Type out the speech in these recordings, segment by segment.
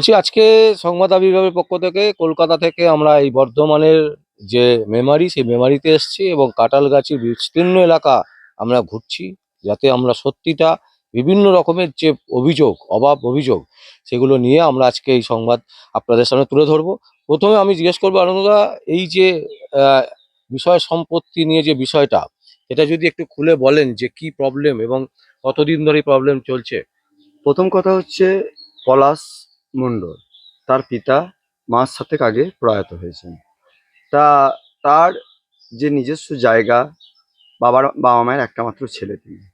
বলছি, আজকে সংবাদ আবির্ভাবের পক্ষ থেকে কলকাতা থেকে আমরা এই বর্ধমানের যে মেমারি, সেই মেমারিতে এসেছি এবং কাঁঠালগাছির বিস্তীর্ণ এলাকা আমরা ঘুরছি যাতে আমরা সত্যিটা বিভিন্ন রকমের যে অভিযোগ, অভাব অভিযোগ, সেগুলো নিয়ে আমরা আজকে এই সংবাদ আপনাদের সামনে তুলে ধরবো। প্রথমে আমি জিজ্ঞেস করব, আনন্দদা, এই যে বিষয় সম্পত্তি নিয়ে যে বিষয়টা, এটা যদি একটু খুলে বলেন যে কি প্রবলেম এবং কতদিন ধরে প্রবলেম চলছে। প্রথম কথা হচ্ছে, পলাশ মণ্ডল। তার পিতা মাস সাতেক আগে প্রয়াত হয়েছেন। তা, তার যে নিজস্ব জায়গা, বাবার, বাবা মায়ের একটা মাত্র ছেলে তিনি।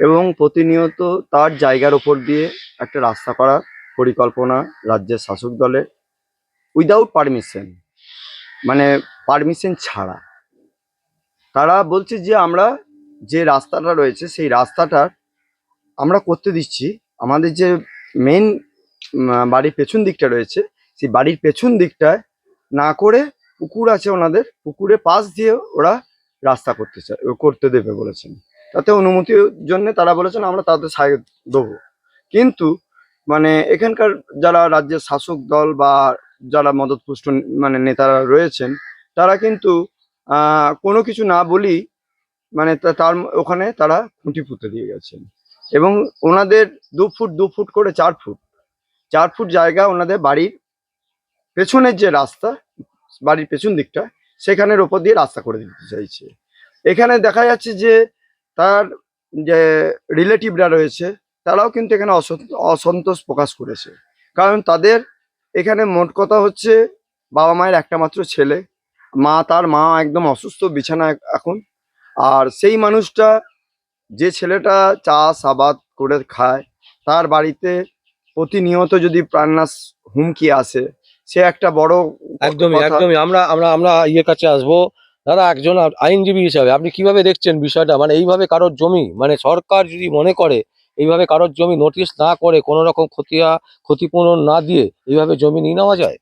এবং প্রতিনিয়ত তার জায়গার ওপর দিয়ে একটা রাস্তা করার পরিকল্পনা রাজ্যের শাসক দলের। উইদাউট পারমিশন মানে পারমিশন ছাড়া। তারা বলছে যে, আমরা যে রাস্তাটা রয়েছে, সেই রাস্তাটার আমরা করতে দিচ্ছি। আমাদের যে মেন বাড়ির পেছন দিকটা রয়েছে। সেই বাড়ির পেছন দিকটায় না করে পুকুর আছে ওনাদের পুকুরে পাশ দিয়ে ওরা রাস্তা করতে চায় করতে দেবে বলেছেন। তাতে অনুমতির জন্য তারা বলেছেন, আমরা তাদের সাহায্য দেবো। কিন্তু মানে এখানকার যারা রাজ্যের শাসক দল বা যারা মদতপুষ্ট মানে নেতারা রয়েছেন, তারা কিন্তু কোনো কিছু না বলি মানে তার ওখানে তারা খুঁটি পুঁতে দিয়ে গেছেন। এবং ওনাদের দু ফুট দু ফুট করে, চার ফুট চার ফুট জায়গা ওনাদের বাড়ির পেছনের যে রাস্তা, বাড়ির পেছন দিকটা, সেখানের ওপর দিয়ে রাস্তা করে দিতে চাইছে। এখানে দেখা যাচ্ছে যে তার যে রিলেটিভরা রয়েছে, তারাও কিন্তু এখানে অসন্ত- অসন্তোষ প্রকাশ করেছে। কারণ তাদের এখানে মোট কথা হচ্ছে, বাবা মায়ের একটা মাত্র ছেলে। মা তার মা একদম অসুস্থ, বিছানায় এখন। আর সেই মানুষটা যে ছেলেটা চাষ আবাদ করে খায়, তার বাড়িতে প্রতিনিয়ত যদি প্রাণনাশ হুমকি আসে সে একটা বড় একদমই একদমই। আমরা আমরা আমরা ইয়ের কাছে আসব। দাদা একজন আইনজীবী হিসাবে আপনি কীভাবে দেখছেন বিষয়টা? মানে এইভাবে কারোর জমি মানে সরকার যদি মনে করে এইভাবে কারোর জমি নোটিশ না করে কোনো রকম ক্ষতিয়া ক্ষতিপূরণ না দিয়ে এইভাবে জমি নিয়ে নেওয়া যায়?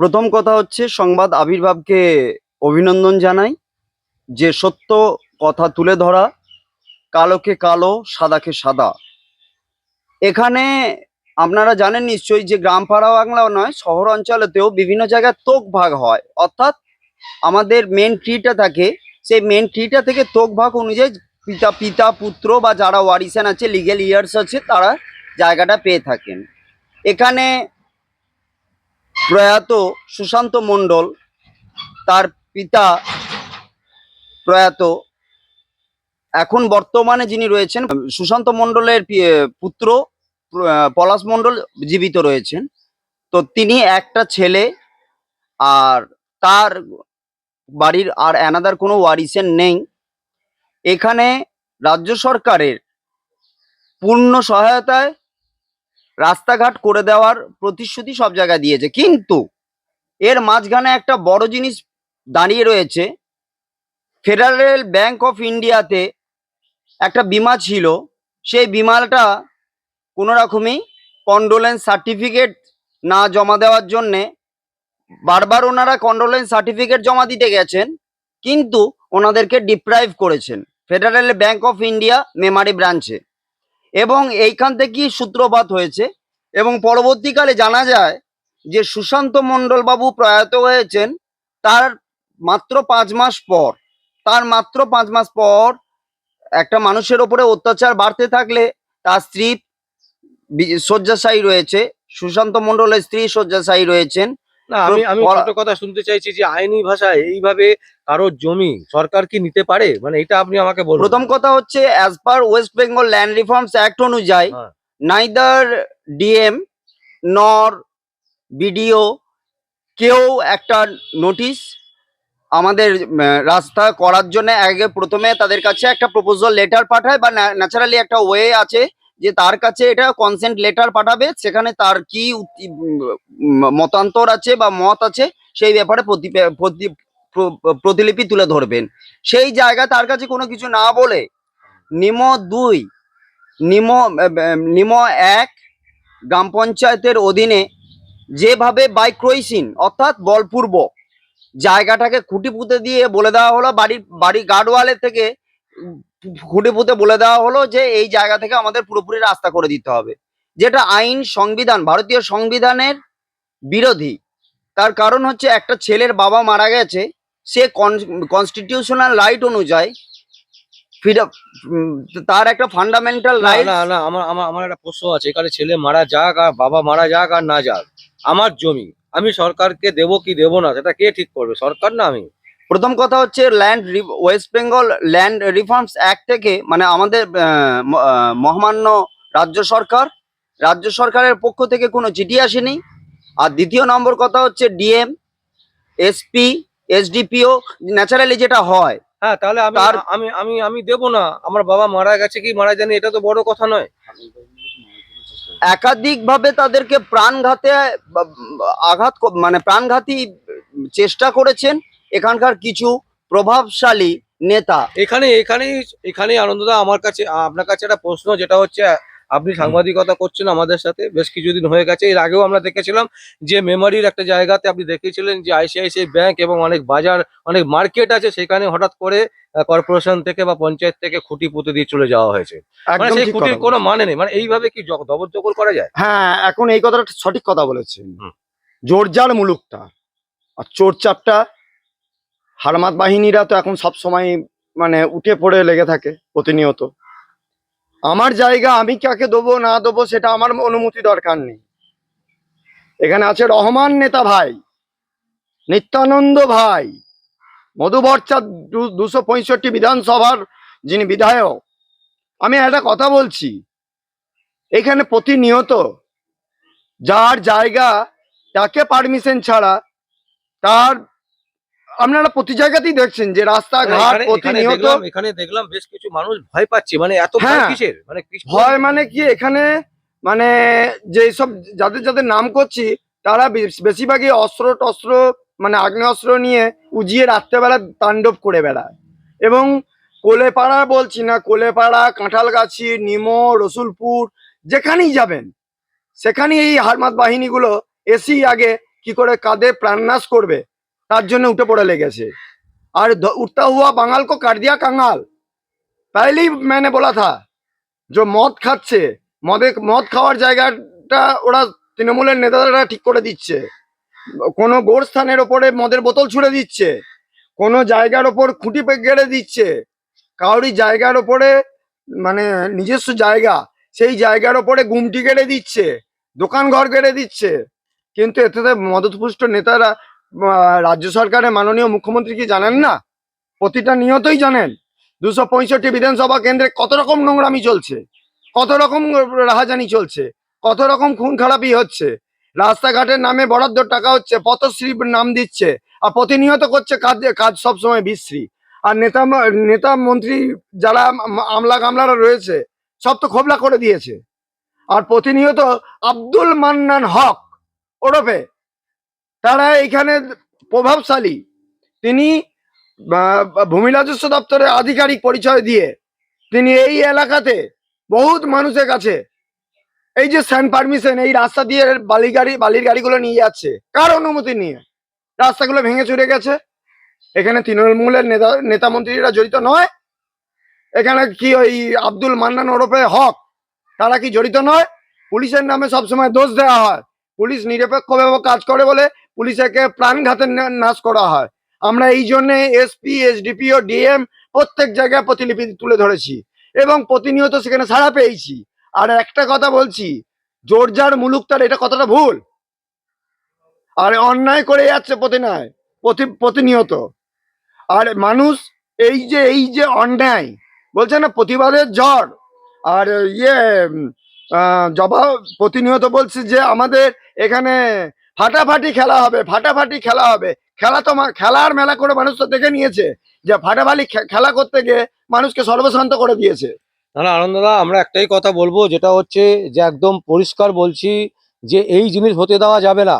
প্রথম কথা হচ্ছে সংবাদ আবির্ভাবকে অভিনন্দন জানাই যে সত্য কথা তুলে ধরা কালোকে কালো সাদাকে সাদা। এখানে আপনারা জানেন নিশ্চয়ই যে গ্রাম পাড়া বাংলাও নয়, শহর অঞ্চলেতেও বিভিন্ন জায়গায় তোক ভাগ হয়। অর্থাৎ আমাদের মেন ট্রিটা থাকে, সেই মেন ট্রিটা থেকে তোক ভাগ অনুযায়ী পিতা পিতা, পুত্র বা যারা ওয়ারিসান আছে লিগেল ইয়ার্স আছে, তারা জায়গাটা পেয়ে থাকেন। এখানে প্রয়াত সুশান্ত মণ্ডল, তার পিতা প্রয়াত, এখন বর্তমানে যিনি রয়েছেন, সুশান্ত মণ্ডলের পুত্র পলাশ মণ্ডল জীবিত রয়েছেন। তো তিনি একটা ছেলে আর তার বাড়ির আর অ্যানাদার কোনো ওয়ারিসেন নেই। এখানে রাজ্য সরকারের পূর্ণ সহায়তায় রাস্তাঘাট করে দেওয়ার প্রতিশ্রুতি সব জায়গায় দিয়েছে। কিন্তু এর মাঝখানে একটা বড় জিনিস দাঁড়িয়ে রয়েছে। ফেডারেল ব্যাংক অফ ইন্ডিয়াতে একটা বিমা ছিল। সেই বিমাটা কোনো রকমই কন্ডোলেন্স সার্টিফিকেট না জমা দেওয়ার জন্যে বারবার ওনারা কন্ডোলেন্স সার্টিফিকেট জমা দিতে গেছেন, কিন্তু ওনাদেরকে ডিপ্রাইভ করেছেন federal bank of India Memari ব্রাঞ্চে এবং এইখান থেকেই সূত্রপাত হয়েছে এবং পরবর্তীকালে জানা যায় যে সুশান্ত মণ্ডল বাবু প্রয়াত হয়েছেন তার মাত্র পাঁচ মাস পর। তার মাত্র পাঁচ মাস পর একটা মানুষের ওপরে অত্যাচার বাড়তে থাকলে তার স্ত্রী শয্যাশায়ী রয়েছে। সুশান্ত মন্ডলের স্ত্রী শয্যাশায়ী রয়েছেন। না আমি আমি ছোট কথা শুনতে চাইছি যে আইনি ভাষায় এইভাবে কারোর জমি সরকার কি নিতে পারে? মানে এটা আপনি আমাকে বলুন। প্রথম কথা হচ্ছে as per West Bengal land reforms act অনুযায়ী। নাইদার ডিএম নর বিডিও কেউ একটা নোটিশ আমাদের রাস্তা করার জন্য আগে প্রথমে তাদের কাছে একটা প্রপোজাল লেটার পাঠায় বা ন্যাচারালি একটা ওয়ে আছে যে তার কাছে এটা কনসেন্ট লেটার পাঠাবে, সেখানে তার কি মতান্তর আছে বা মত আছে, সেই ব্যাপারে প্রতি- প্রতিলিপি তুলে ধরবেন। সেই জায়গা তার কাছে কোনো কিছু না বলে নিমো দুই, নিমো নিমো এক গ্রাম পঞ্চায়েতের অধীনে যেভাবে বাই ক্রইসিন অর্থাৎ বলপূর্বক জায়গাটাকে খুঁটি পুঁতে দিয়ে বলে দেওয়া হলো, বাড়ির, বাড়ি গার্ডওয়ালের থেকে খুঁটি পুঁতে বলে দেওয়া হলো যে এই জায়গা থেকে আমাদের পুরোপুরি রাস্তা করে দিতে হবে। যেটা আইন সংবিধান ভারতীয় সংবিধানের বিরোধী। তার কারণ হচ্ছে একটা ছেলের বাবা মারা গেছে সে কনস্টিটিউশনাল রাইট অনুযায়ী তার একটা ফান্ডামেন্টাল রাইট না না আমার আমার আমার একটা প্রশ্ন আছে এখানে ছেলে মারা যাক আর বাবা মারা যাক আর না যাক আমার জমি আমি সরকারকে দেবো কি দেবো না সেটা কে ঠিক করবে সরকার না আমি? প্রথম কথা হচ্ছে land West Bengal land reforms act থেকে মানে আমাদের মহামান্য রাজ্য সরকার রাজ্য সরকারের পক্ষ থেকে কোনো চিঠি আসেনি। আর দ্বিতীয় নম্বর কথা হচ্ছে ডিএম এসপি এসডিপিও ন্যাচারালি যেটা হয় হ্যাঁ তাহলে আমি আমি আমি আমি দেবো না। আমার বাবা মারা গেছে কি মারা যায়নি এটা তো বড় কথা নয়। একাধিকভাবে তাদেরকে প্রাণঘাতে আঘাত মানে প্রাণঘাতী চেষ্টা করেছেন। এখানকার কিছু প্রভাবশালী নেতা। এখানে এখানেই এখানেই আনন্দদা আমার কাছে আপনার কাছে একটা প্রশ্ন যেটা হচ্ছে আপনি সাংবাদিকতা করছেন আমাদের সাথে বেশ কিছুদিন হয়ে গেছে। এর আগেও আমরা দেখেছিলাম যে মেমারির একটা জায়গাতে আপনি দেখেছিলেন যে আইসিআইসিআই ব্যাংক এবং অনেক বাজার অনেক মার্কেট আছে সেখানে হঠাৎ করে কর্পোরেশন থেকে বা পঞ্চায়েত থেকে খুঁটি পুঁতে দিয়ে চলে যাওয়া হয়েছে। মানে সেই খুঁটির কোনো মানে নেই মানে এইভাবে কি জবরদখল করা যায়? হ্যাঁ এখন এই কথাটা সঠিক কথা বলেছেন। জোরজার মুলুকটা আর চোরচাপটা হারমাত বাহিনীরা তো এখন সব সময় মানে উঠে পড়ে লেগে থাকে প্রতিনিয়ত। আমার জায়গা আমি কাকে দেবো, না দেবো সেটা আমার অনুমতি দরকার নেই। এখানে আছে রহমান নেতা ভাই, নিত্যানন্দ ভাই মধুবর্চা দুশো পঁয়ষট্টি বিধানসভার যিনি বিধায়ক। আমি একটা কথা বলছি, এখানে প্রতিনিয়ত যার জায়গা, তাকে পারমিশন ছাড়া তার আপনারা প্রতি জায়গাতেই দেখছেন যে রাস্তাঘাট প্রতিনিয়ত এখানে দেখলাম বেশ কিছু মানুষ ভয় পাচ্ছে মানে এত ভয় হ্যাঁ। কিসের? মানে ভয় মানে কি? এখানে মানে যে সব যাদের যাদের নাম করছি তারা বেশ- বেশিরভাগই অস্ত্র টস্ত্র মানে আগ্নেয়াস্ত্র নিয়ে উজিয়ে রাত্রেবেলা তাণ্ডব করে বেড়ায়। এবং কোলেপাড়া বলছি না কোলেপাড়া কাঁঠালগাছি নিমো রসুলপুর যেখানেই যাবেন সেখানেই এই হারমাত বাহিনীগুলো এসেই আগে কি করে কাঁধে প্রাণনাশ করবে তার জন্য উঠে পড়ে লেগেছে আর ध- उठता हुआ बंगाल को कर दिया कंगाल पहले ही मैंने बोला था যে মদ খাচ্ছে মদে মদ খাওয়ার জায়গাটা ওরা তৃণমূলের নেতারা ঠিক করে দিচ্ছে কোনো গোরস্থানের ওপরে মদের বোতল ছুড়ে দিচ্ছে কোনো জায়গার ওপর খুঁটি পে- গেড়ে দিচ্ছে কাউরি জায়গার ওপরে মানে নিজস্ব জায়গা সেই জায়গার ওপরে গুমটি গেড়ে দিচ্ছে দোকান ঘর গেড়ে দিচ্ছে কিন্তু এতে মদতপুষ্ট নেতারা আহ, রাজ্য সরকারের মাননীয় মুখ্যমন্ত্রী কি জানেন না? প্রতিটা নিয়তই জানেন। দুশো পঁয়ষট্টি বিধানসভা কেন্দ্রে কত রকম নোংরামি চলছে? কত রকম রাহাজানি চলছে? কত রকম খুন খারাপি হচ্ছে? রাস্তাঘাটের নামে বরাদ্দ টাকা হচ্ছে, পথশ্রী নাম দিচ্ছে, আর প্রতিনিয়ত করছে কাজ কাজ সবসময় বিশ্রী। আর নেতা নেতা মন্ত্রী যারা আমলা গামলারা রয়েছে, সব তো খোবলা করে দিয়েছে। আর প্রতিনিয়ত আব্দুল মান্নান হক ওরফে তারা এখানে প্রভাবশালী। তিনি ভূমি রাজস্ব দপ্তরের আধিকারিক পরিচয় দিয়ে তিনি এই এলাকাতে বহুত মানুষের কাছে এই যে স্যান্ড পারমিশন এই রাস্তা দিয়ে বালি গাড়ি বালির গাড়িগুলো নিয়ে যাচ্ছে, কার অনুমতি নিয়ে? রাস্তাগুলো ভেঙে চুরে গেছে। এখানে তৃণমূলের নেতা নেতা মন্ত্রীরা জড়িত নয়। এখানে কি ওই আব্দুল মান্নান ওরফে হক, তারা কি জড়িত নয়? পুলিশের নামে সবসময় দোষ দেওয়া হয়। পুলিশ নিরপেক্ষভাবে কাজ করে বলে পুলিশকে প্রাণঘাতের নাশ করা হয়। আমরা এই জন্য এসপি, এসডিপি ও ডিএম প্রত্যেক জায়গায় প্রতিলিপি তুলে ধরেছি এবং প্রতিনিয়ত সেখানে সাড়া পেয়েছি। আর একটা কথা বলছি, জোরজার মুলুক তার, এটা কতটা ভুল? আর অন্যায় করে যাচ্ছে প্রতিনয়, প্রতি প্রতিনিয়ত। আর মানুষ এই যে এই যে অন্যায়, বলছে না প্রতিবাদের জ্বর আর ইয়ে জবাব প্রতিনিয়ত বলছে যে আমাদের এখানে ফাটাফাটি খেলা হবে, ফাটাফাটি খেলা হবে। খেলা তো খেলার মেলা করে মানুষ তো দেখে নিয়েছে যে ফাটাফাটি খেলা করতে গিয়ে মানুষকে সর্বশান্ত করে দিয়েছে। না না, আনন্দদা, আমরা একটাই কথা বলব, যেটা হচ্ছে যে একদম পরিষ্কার বলছি যে এই জিনিস হতে দেওয়া যাবে না।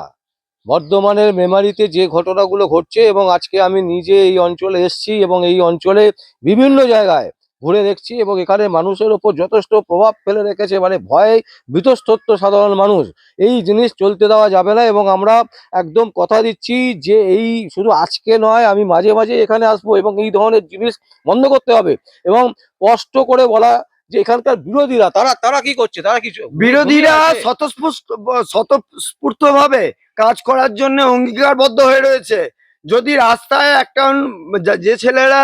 বর্ধমানের মেমারিতে যে ঘটনাগুলো ঘটছে এবং আজকে আমি নিজে এই অঞ্চলে এসেছি এবং এই অঞ্চলে বিভিন্ন জায়গায় ঘুরে দেখছি এবং এখানে মানুষের ওপর যথেষ্ট প্রভাব ফেলে রেখেছে মানে ভয়ে বিতস্তত্ব সাধারণ মানুষ। এই জিনিস চলতে দেওয়া যাবে না এবং আমরা একদম কথা দিচ্ছি যে এই শুধু আজকে নয় আমি মাঝে মাঝে এখানে আসব এবং এই ধরনের জিনিস বন্ধ করতে হবে। এবং স্পষ্ট করে বলা যে এখানকার বিরোধীরা তারা তারা কি করছে? তারা কি বিরোধীরা? স্বতঃস্ফূর্ত স্বতঃস্ফূর্ত ভাবে কাজ করার জন্য অঙ্গীকারবদ্ধ হয়ে রয়েছে। যদি রাস্তায় একটা যে ছেলেরা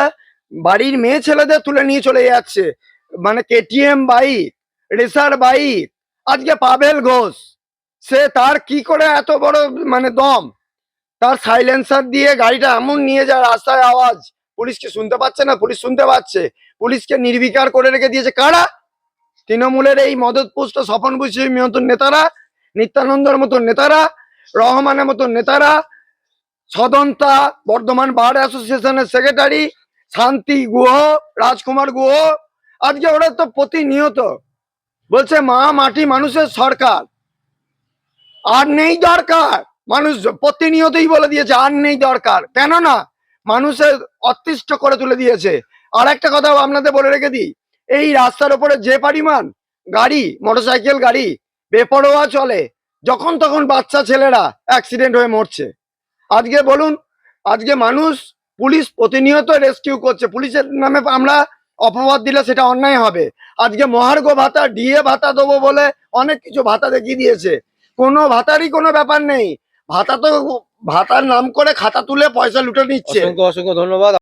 বাড়ির মেয়ে ছেলেদের তুলে নিয়ে চলে যাচ্ছে। মানে কেটিএম বাইক, রেসার বাইক, আজকে পাবেল ঘোষ। সে তার কি করে এত বড় মানে দম? তার সাইলেন্সার দিয়ে গাড়িটা এমন নিয়ে যায় রাস্তায় আওয়াজ। পুলিশকে শুনতে পাচ্ছে না? পুলিশ শুনতে পাচ্ছে। পুলিশকে নির্বিকার করে রেখে দিয়েছে কারা? তৃণমূলের এই মদতপুষ্ট স্বপন বুঝির মতন নেতারা, নিত্যানন্দর মতন নেতারা, রহমানের মতন নেতারা, সদন্তা বর্ধমান বার অ্যাসোসিয়েশনের সেক্রেটারি শান্তি গুহ, রাজকুমার গুহ। আজকে ওরা তো প্রতিনিয়ত বলছে, মা মাটি মানুষের সরকার। আর নেই দরকার। মানুষ প্রতিনিয়তই বলে দিয়েছে, আর নেই দরকার। কেন না? মানুষের অতিষ্ঠ করে তুলে দিয়েছে। আর একটা কথা আপনাদের বলে রেখে দিই। এই রাস্তার উপরে যে পরিমাণ গাড়ি, মোটরসাইকেল গাড়ি, বেপরোয়া চলে, যখন তখন বাচ্চা ছেলেরা অ্যাক্সিডেন্ট হয়ে মরছে। আজকে বলুন, আজকে মানুষ পুলিশ প্রতিনিয়ত রেস্কিউ করছে। পুলিশের নামে আমরা অপবাদ দিলে সেটা অন্যায় হবে। আজকে মহার্ঘ ভাতা, ডিএ ভাতা দেবো বলে অনেক কিছু ভাতা দেখিয়ে দিয়েছে। কোনো ভাতারই কোনো ব্যাপার নেই। ভাতা তো ভাতার নাম করে খাতা তুলে পয়সা লুটে নিচ্ছে। অসংখ্য অসংখ্য ধন্যবাদ।